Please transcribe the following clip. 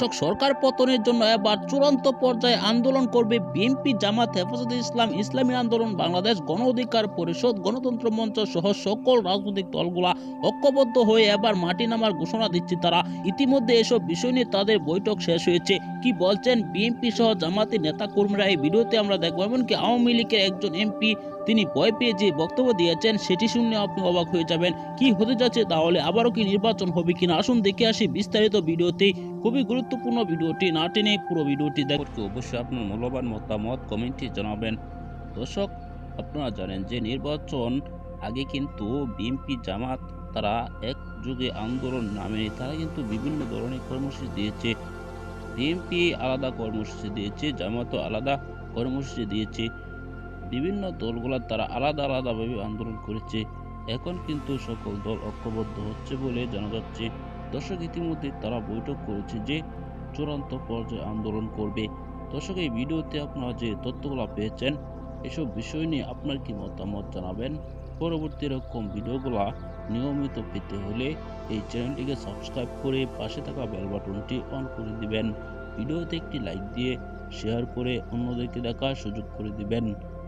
দর্শক সরকার পতনের জন্য এবার চূড়ান্ত পর্যায়ে আন্দোলন করবে বিএনপি জামাত হেফাজতে ইসলাম, ইসলামী আন্দোলন, বাংলাদেশ গণ অধিকার পরিষদ, গণতন্ত্র মঞ্চ সহ সকল রাজনৈতিক দলগুলা ঐক্যবদ্ধ হয়ে এবার মাটি নামার ঘোষণা দিচ্ছে তারা। ইতিমধ্যে এসব বিষয় নিয়ে তাদের বৈঠক শেষ হয়েছে। কি বলছেন বিএনপি সহ জামাতের নেতা কর্মীরা এই ভিডিওতে আমরা দেখব। এমনকি আওয়ামী লীগের একজন এমপি তিনি ভয় পেয়ে যে বক্তব্য দিয়েছেন, সেটি শুনে আপনি অবাক হয়ে যাবেন। কি হতে যাচ্ছে? তাহলে আবারও কি নির্বাচন হবে কিনা? আসুন দেখে আসি বিস্তারিত ভিডিওতে খুবই গুরুত্বপূর্ণ ভিডিওটি। না টেনে পুরো ভিডিওটি দেখতে অবশ্যই আপনার মূল্যবান মতামত কমেন্টে জানাবেন। দর্শক, আপনারা জানেন যে নির্বাচন আগে কিন্তু বিএনপি জামাত তারা এক যুগে আন্দোলন নামে তারা কিন্তু বিভিন্ন ধরনের কর্মসূচি দিয়েছে। বিএনপি আলাদা কর্মসূচি দিয়েছে, জামাতও আলাদা কর্মসূচি দিয়েছে। বিভিন্ন দলগুলো তারা আলাদা আলাদাভাবে আন্দোলন করেছে। এখন কিন্তু সকল দল ঐক্যবদ্ধ হচ্ছে বলে জানা যাচ্ছে। দর্শক, ইতিমধ্যে তারা বৈঠক করেছে যে চূড়ান্ত পর্যায়ে আন্দোলন করবে। দর্শক, এই ভিডিওতে আপনারা যে তথ্যগুলো পেয়েছেন, এসব বিষয় নিয়ে আপনার কি মতামত জানাবেন? পরবর্তী এরকম ভিডিওগুলো নিয়মিত পেতে হলে এই চ্যানেলটিকে সাবস্ক্রাইব করে পাশে থাকা বেল বাটনটি অন করে দিবেন। ভিডিওতে একটি লাইক দিয়ে শেয়ার করে অন্যদেরকে দেখার সুযোগ করে দিবেন।